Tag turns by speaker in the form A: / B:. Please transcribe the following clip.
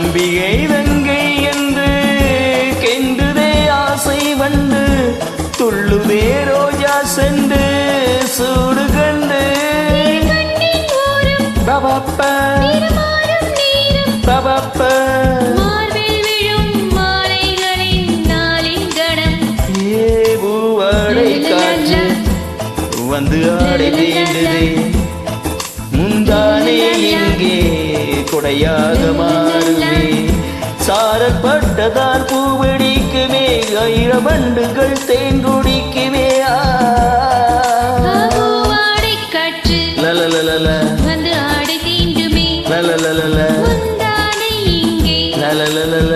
A: நம்பிகை
B: வெங்கை
A: என்று கெண்டுதே
B: ஆசை
A: வண்டு துள்ளுதே ரோஜா சென்று சூடு
B: கண்டு. பபப்ப பபப்ப வந்து ஆடி வேண்டுதே முந்தானே இங்கே கொடையாக மாறி. சாரப்பட்டதால் பூவடிக்குமே ஐரவண்டுகள் தேன் குடிக்குமே ஆ.
A: ஆவாடை காற்று
B: லலலலல,
A: வந்து ஆடை தீண்டுமே
B: லலலலல, லலலலல.